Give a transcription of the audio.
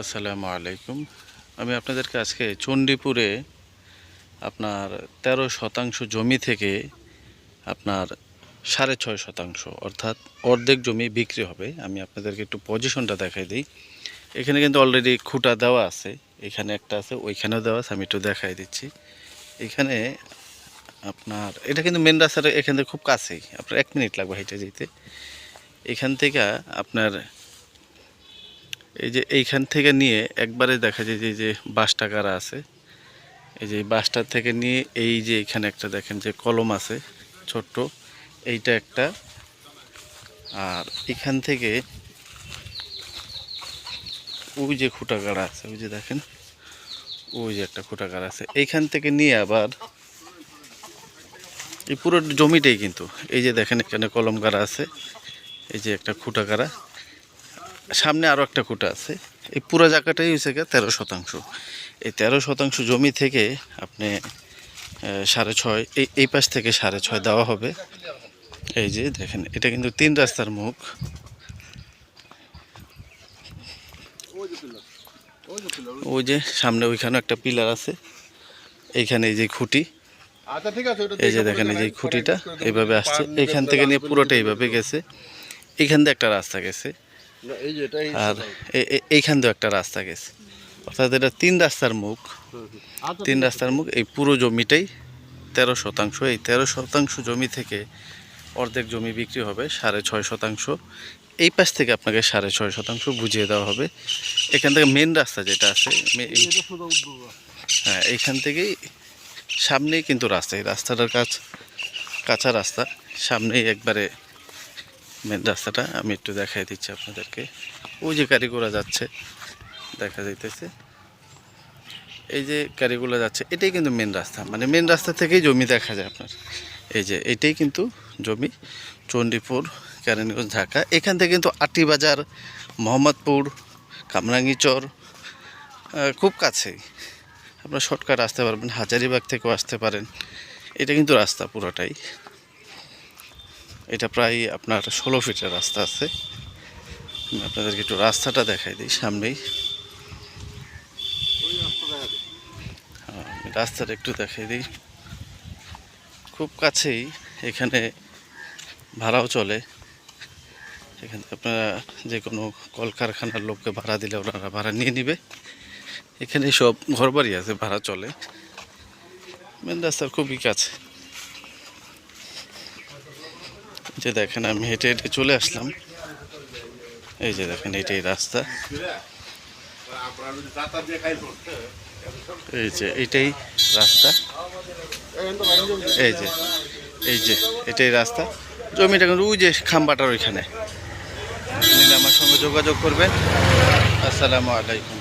আসসালামু আলাইকুম। আমি আপনাদেরকে আজকে চণ্ডীপুরে আপনার তেরো শতাংশ জমি থেকে আপনার সাড়ে ছয় শতাংশ অর্থাৎ অর্ধেক জমি বিক্রি হবে। আমি আপনাদেরকে একটু পজিশনটা দেখাই দিই। এখানে কিন্তু অলরেডি খুঁটা দেওয়া আছে, এখানে একটা আছে, ওইখানেও দেওয়া আছে, আমি একটু দেখাই দিচ্ছি। এখানে আপনার, এটা কিন্তু মেন রাস্তার এখান থেকে খুব কাছেই, আপনার এক মিনিট লাগবে হেঁটে যেতে। এখান থেকে আপনার এই যে এইখান থেকে নিয়ে একবারে দেখা যায় যে যে বাসটা কারা আছে, এই যে এই বাসটার থেকে নিয়ে এই যে এখানে একটা দেখেন যে কলম আছে ছোট্ট, এইটা একটা। আর এখান থেকে ওই যে খুঁটাগাড়া আছে, ওই যে দেখেন, ওই যে একটা খুঁটাগাড়া আছে। এইখান থেকে নিয়ে আবার এই পুরো জমিটাই কিন্তু, এই যে দেখেন এখানে কলম গাড়া আছে, এই যে একটা খুঁটা গাড়া সামনে আরও একটা খুঁটা আছে। এই পুরো জায়গাটাই হয়েছে তেরো শতাংশ। এই তেরো শতাংশ জমি থেকে আপনি সাড়ে ছয় এই এই পাশ থেকে সাড়ে ছয় দেওয়া হবে। এই যে দেখেন এটা কিন্তু তিন রাস্তার মুখ। ওই যে সামনে ওইখানে একটা পিলার আছে। এইখানে এই যে খুঁটি। আচ্ছা এই যে দেখেন এই যে খুঁটিটা এইভাবে আসছে। পান এইখান থেকে নিয়ে পুরোটা এইভাবে গেছে। এইখান দিয়ে একটা রাস্তা গেছে। আর এইখান দিয়েও একটা রাস্তা গেছে। অর্থাৎ এটা তিন রাস্তার মুখ। তিন রাস্তার মুখ এই পুরো জমিটাই তেরো শতাংশ। এই তেরো শতাংশ জমি থেকে অর্ধেক জমি বিক্রি হবে সাড়ে ছয় শতাংশ। এই পাশ থেকে আপনাকে সাড়ে ছয় শতাংশ বুঝিয়ে দেওয়া হবে। এখান থেকে মেন রাস্তা যেটা আছে। হ্যাঁ এইখান থেকেই সামনেই কিন্তু রাস্তা। এই রাস্তাটার কাছ কাঁচা রাস্তা। সামনেই একবারে মেন রাস্তাটা আমি একটু দেখাই দিচ্ছি আপনাদেরকে। ওই যে গাড়িগুলো যাচ্ছে, দেখা যাইতেছে। এই যে গাড়িগুলো যাচ্ছে, এটাই কিন্তু মেন রাস্তা। মানে মেন রাস্তা থেকেই জমি দেখা যায় আপনার। এই যে, এটাই কিন্তু জমি। চণ্ডীপুর, কেরানীগঞ্জ, ঢাকা। এখান থেকে কিন্তু আটিবাজার মোহাম্মদপুর, কামরাঙ্গিচর খুব কাছেই। আপনার শর্টকাট আসতে পারবেন, হাজারিবাগ থেকেও আসতে পারেন। এটা কিন্তু রাস্তা পুরোটাই। এটা প্রায় আপনার ষোলো ফিটের রাস্তা আছে। আপনাদেরকে একটু রাস্তাটা দেখাই দিই সামনেই। রাস্তাটা রাস্তাটা একটু দেখাই দিই। খুব কাছেই এখানে ভাড়াও চলে। এখানে আপনারা যে কোনো কলকারখানার লোককে ভাড়া দিলে ওনারা ভাড়া নিয়ে নিবে। এখানে সব ঘরবাড়ি আছে, ভাড়া চলে। মেন রাস্তার খুবই কাছে। যে দেখেন, আমি হেঁটে হেঁটে চলে আসলাম। এই যে দেখেন, এটাই রাস্তা। এই যে, এটাই রাস্তা। এই যে এই যে, এটাই রাস্তা। জমিটা কিন্তু ওই যে খাম্বাটার ওইখানে। নিলে আমার সঙ্গে যোগাযোগ করবেন। আসসালামু আলাইকুম।